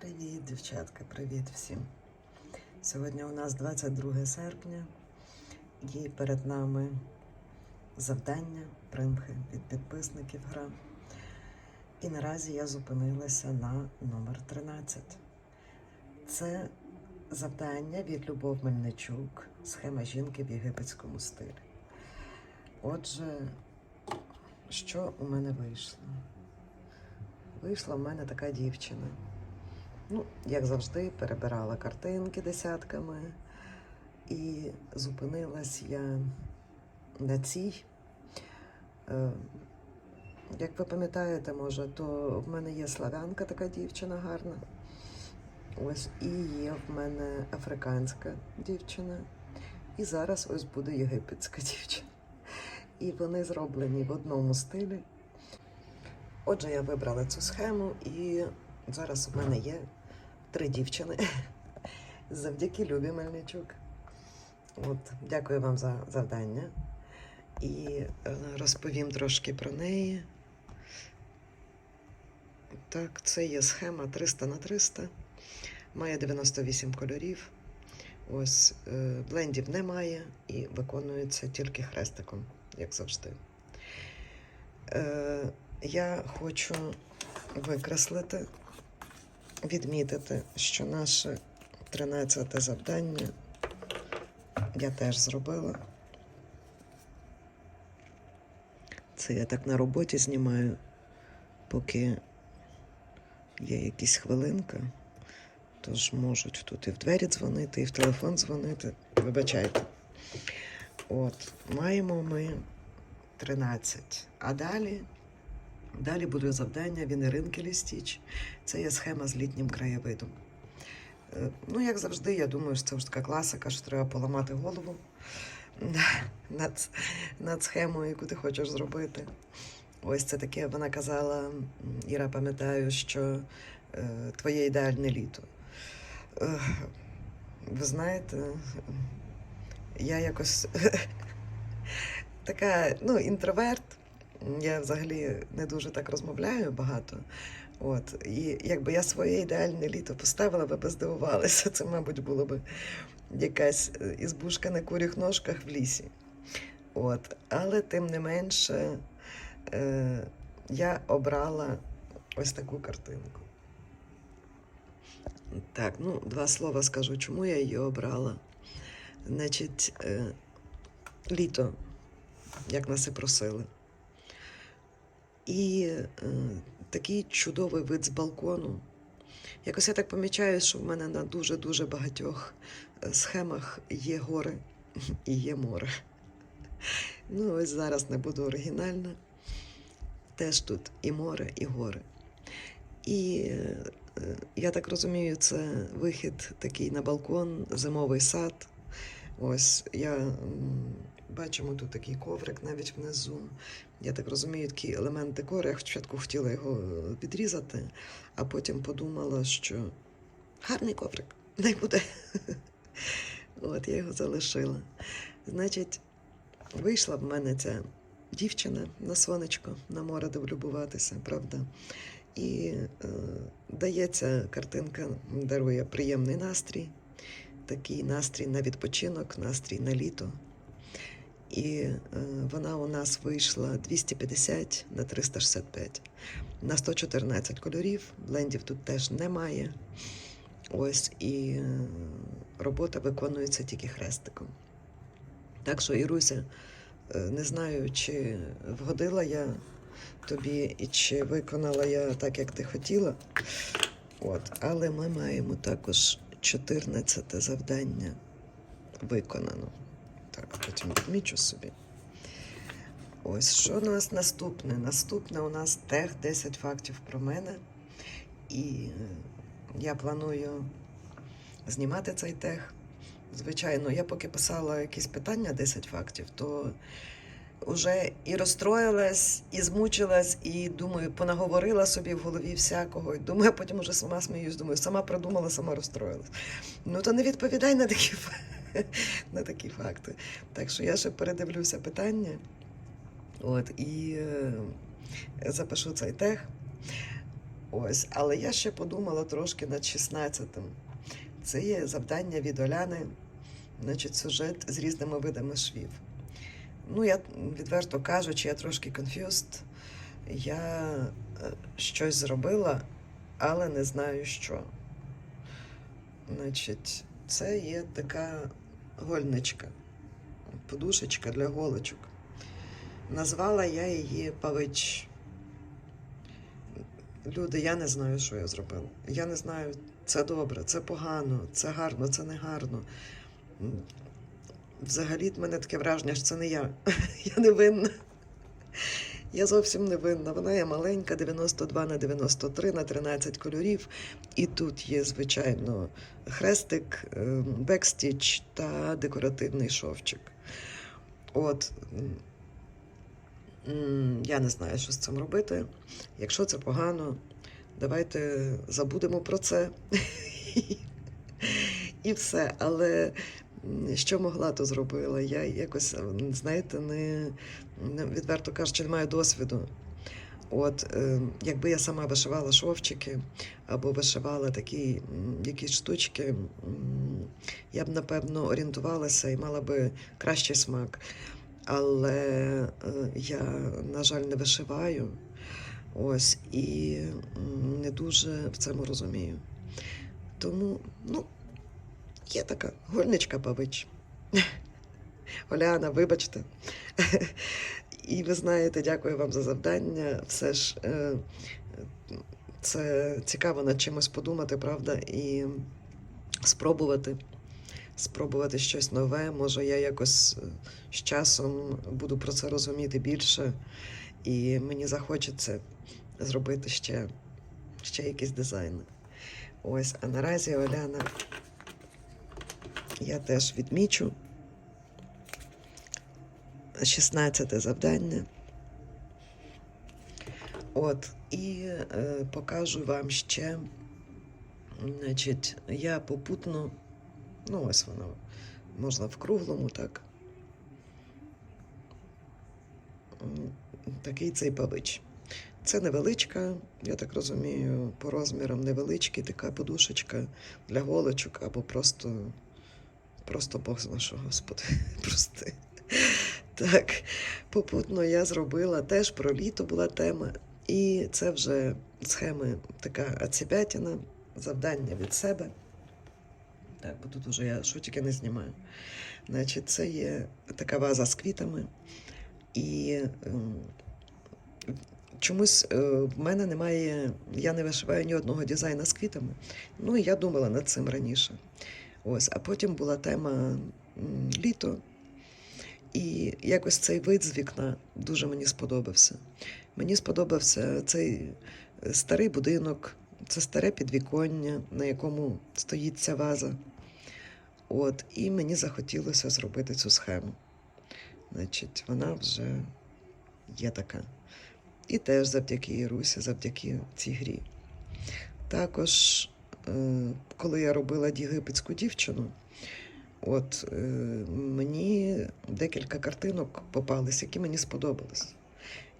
Привіт, дівчатка, привіт всім. Сьогодні у нас 22 серпня і перед нами завдання, примхи від підписників гра. І наразі я зупинилася на номер 13. Це завдання від Любов Мельничук, схема жінки в єгипетському стилі. Отже, що у мене вийшло? Вийшла в мене така дівчина. Ну, як завжди, перебирала картинки десятками, і зупинилась я на цій. Е, Як ви пам'ятаєте, може, то в мене є славянка така дівчина гарна. Ось і є в мене африканська дівчина. І зараз ось буде єгипетська дівчина. І вони зроблені в одному стилі. Отже, я вибрала цю схему, і зараз у мене є три дівчини завдяки Любі Мельничук. От, дякую вам за завдання. І е, розповім трошки про неї. Так, це є схема 300 на 300. Має 98 кольорів. Ось е, блендів немає і виконується тільки хрестиком, як завжди. Е, я хочу викреслити, відмітити, що наше 13 завдання я теж зробила. Це я так на роботі знімаю, поки є якісь хвилинка. Тож можуть тут і в двері дзвонити, і в телефон дзвонити. Вибачайте. От, маємо ми 13. А далі, далі буде завдання Вінеринки Лістіч. Це є схема з літнім краєвидом. Е, Ну, як завжди, я думаю, що це вже така класика, що треба поламати голову над, над схемою, яку ти хочеш зробити. Ось це таке, вона казала, Іра, пам'ятаю, що е, твоє ідеальне літо. Е, ви знаєте, я якось така, ну, інтроверт. Я взагалі не дуже так розмовляю багато. От, і якби я своє ідеальне літо поставила, ви б здивувалися. Це, мабуть, було б якась ізбушка на куріх ножках в лісі. От. Але тим не менше е, я обрала ось таку картинку. Так, ну, два слова скажу, чому я її обрала. Значить, е, літо, як нас і просили. І е, такий чудовий вид з балкону. Якось я так помічаю, що в мене на дуже-дуже багатьох е, схемах є гори і є море. Ну, ось зараз не буду оригінальна. Теж тут і море, і гори. І е, я так розумію, це вихід такий на балкон, зимовий сад. Ось я бачимо тут такий коврик навіть внизу. Я так розумію, такий елемент декору. Я спочатку хотіла його е, відрізати, а потім подумала, що гарний коврик, не буде. От я його залишила. Значить, вийшла в мене ця дівчина на сонечко, на море де влюбуватися, правда. І е, дається картинка, дарує приємний настрій, такий настрій на відпочинок, настрій на літо. І е, вона у нас вийшла 250 на 365 на 114 кольорів. Блендів тут теж немає. Ось і е, робота виконується тільки хрестиком. Так що, Іруся, е, не знаю, чи вгодила я тобі і чи виконала я так, як ти хотіла. От, але ми маємо також 14 завдання виконано. Так, потім відмічу собі. Ось що у нас наступне? Наступне у нас тех 10 фактів про мене. І е, я планую знімати цей тех. Звичайно, я поки писала якісь питання 10 фактів, то вже і розстроїлась, і змучилась, і думаю, понаговорила собі в голові всякого. І думаю, потім уже сама сміюсь, думаю, сама придумала, сама розстроїлась. Ну то не відповідай на такі, на такі факти. Так що я ще передивлюся питання. От, і е, запишу цей тех. Ось, але я ще подумала трошки над 16-м. Це є завдання від Оляни, значить, сюжет з різними видами швів. Ну, я відверто кажучи, я трошки confused. Я е, щось зробила, але не знаю що. Значить, це є така гольничка, подушечка для голочок. Назвала я її павич. Люди, я не знаю, що я зробила. Я не знаю, це добре, це погано, це гарно, це не гарно. Взагалі, в мене таке враження, що це не я. Я не винна. Я зовсім не винна. Вона є маленька, 92 на 93 на 13 кольорів. І тут є, звичайно, хрестик, ем, бекстіч та декоративний шовчик. От. Я не знаю, що з цим робити. Якщо це погано, давайте забудемо про це. І все. Але що могла, то зробила. Я якось, знаєте, не, не відверто кажучи, не маю досвіду. От, е, якби я сама вишивала шовчики або вишивала такі якісь штучки, я б напевно орієнтувалася і мала би кращий смак. Але е, я, на жаль, не вишиваю. Ось і не дуже в цьому розумію. Тому, ну, є така гольничка павич. Оляна, вибачте. І ви знаєте, дякую вам за завдання. Все ж е, це цікаво над чимось подумати, правда, і спробувати. Спробувати щось нове. Може, я якось е, з часом буду про це розуміти більше, і мені захочеться зробити ще, ще якісь дизайни. Ось, а наразі Оляна, я теж відмічу 16 завдання. От, і е, покажу вам ще. Значить, я попутно, ну ось воно, можна в круглому, так. Такий цей павич. Це невеличка, я так розумію, по розмірам невеличкий, така подушечка для голочок або просто, просто Бог зна що, Господи, прости. Так, попутно я зробила теж про літо була тема. І це вже схеми така ацібятіна, завдання від себе. Так, бо тут уже я тільки не знімаю. Значить, це є така ваза з квітами. І ем, чомусь е, в мене немає, я не вишиваю ні одного дизайна з квітами. Ну, і я думала над цим раніше. Ось, а потім була тема літо. І якось цей вид з вікна дуже мені сподобався. Мені сподобався цей е, старий будинок, це старе підвіконня, на якому стоїть ця ваза. От, і мені захотілося зробити цю схему. Значить, вона вже є така. І теж завдяки Ірусі, завдяки цій грі. Також, коли я робила єгипетську дівчину, от е, мені декілька картинок попались, які мені сподобались.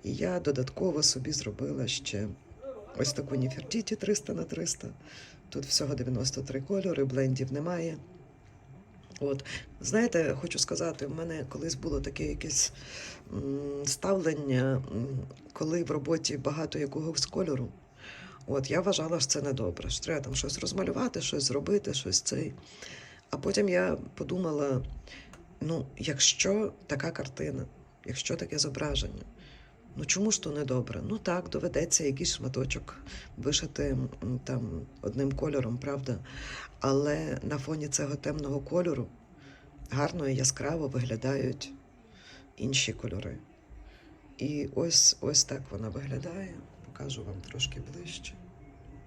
І я додатково собі зробила ще ось таку Ніфертіті 300 на 300. Тут всього 93 кольори, блендів немає. От, знаєте, хочу сказати, в мене колись було таке якесь ставлення, коли в роботі багато якогось кольору. От, я вважала, що це недобре, що треба там щось розмалювати, щось зробити, щось цей. А потім я подумала: ну, якщо така картина, якщо таке зображення, ну чому ж то недобре? Ну так, доведеться якийсь шматочок вишити там одним кольором, правда? Але на фоні цього темного кольору гарно і яскраво виглядають інші кольори. І ось ось так вона виглядає. Покажу вам трошки ближче.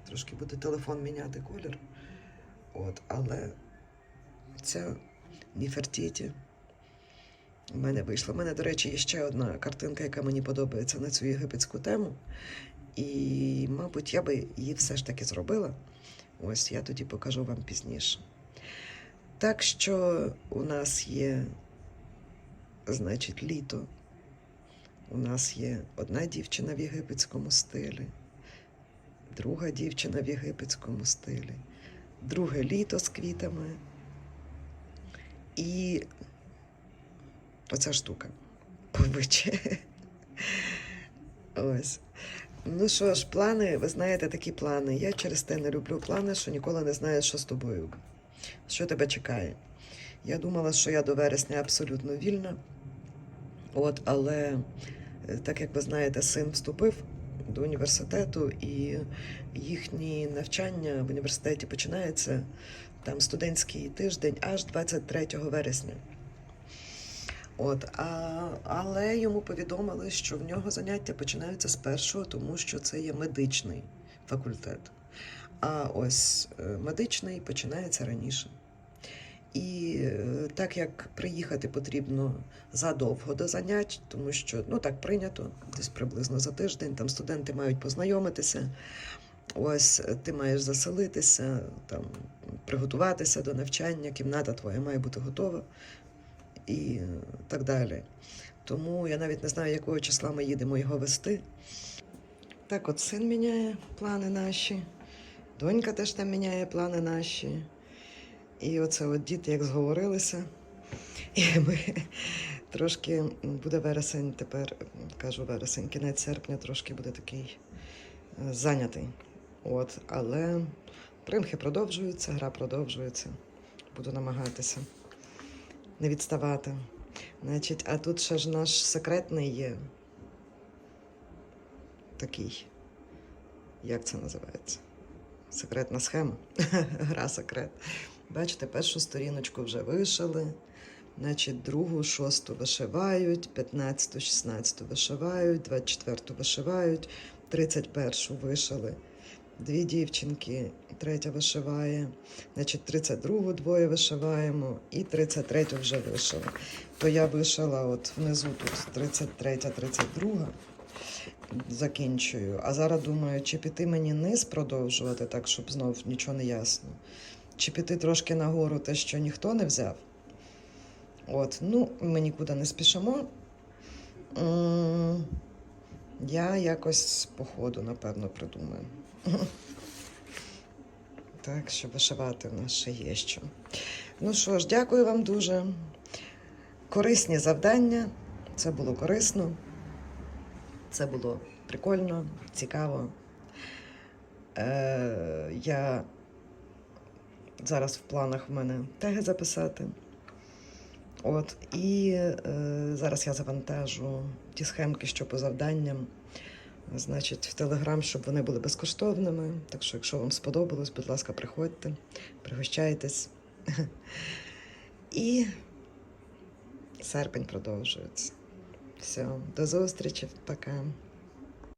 Трошки буде телефон міняти колір. От, але ця Ніфертіті у мене вийшла. У мене, до речі, є ще одна картинка, яка мені подобається на цю єгипетську тему. І, мабуть, я би її все ж таки зробила. Ось я тоді покажу вам пізніше. Так що у нас є, значить, літо. У нас є одна дівчина в єгипетському стилі. друга дівчина в єгипетському стилі, друге літо з квітами. І оця штука повиче. Ось. Ну що ж, плани, ви знаєте, такі плани. Я через те не люблю плани, що ніколи не знаєш, що з тобою. Що тебе чекає. Я думала, що я до вересня абсолютно вільна. От, але так як ви знаєте, син вступив до університету, і їхні навчання в університеті починається там студентський тиждень аж 23 вересня. От, а, але йому повідомили, що в нього заняття починаються з першого, тому що це є медичний факультет. А ось е, медичний починається раніше. І е, так як приїхати потрібно задовго до занять, тому що ну так прийнято, десь приблизно за тиждень, там студенти мають познайомитися. Ось ти маєш заселитися, там приготуватися до навчання, кімната твоя має бути готова і так далі. Тому я навіть не знаю, якого числа ми їдемо його вести. Так, от син міняє плани наші, донька теж там міняє плани наші. І оце от діти як зговорилися. І ми трошки буде вересень тепер, кажу вересень, кінець серпня трошки буде такий е, зайнятий. От, але примхи продовжуються, гра продовжується. Буду намагатися не відставати. Значить, а тут ще ж наш секретний є. Такий. Як це називається? Секретна схема. Гра секрет. Бачите, першу сторіночку вже вишили. Значить, другу, шосту вишивають, 15, 16 вишивають, 24 вишивають, 31 вишили. Дві дівчинки, третя вишиває, значить, 32 двоє вишиваємо і 33 вже вишили. То я вишила от внизу тут 33, 32 закінчую. А зараз думаю, чи піти мені низ продовжувати, так, щоб знов нічого не ясно. Чи піти трошки нагору те, що ніхто не взяв. От, ну, ми нікуди не спішимо. Я якось по ходу, напевно, придумаю. Так, що вишивати в нас ще є що. Ну що ж, дякую вам дуже. Корисні завдання. Це було корисно. Це було прикольно, цікаво. Е, я зараз в планах в мене теги записати. От, і е, зараз я завантажу ті схемки, що по завданням. Значить, в Телеграм, щоб вони були безкоштовними. Так що, якщо вам сподобалось, будь ласка, приходьте, пригощайтесь. І серпень продовжується. Все, до зустрічі, пока.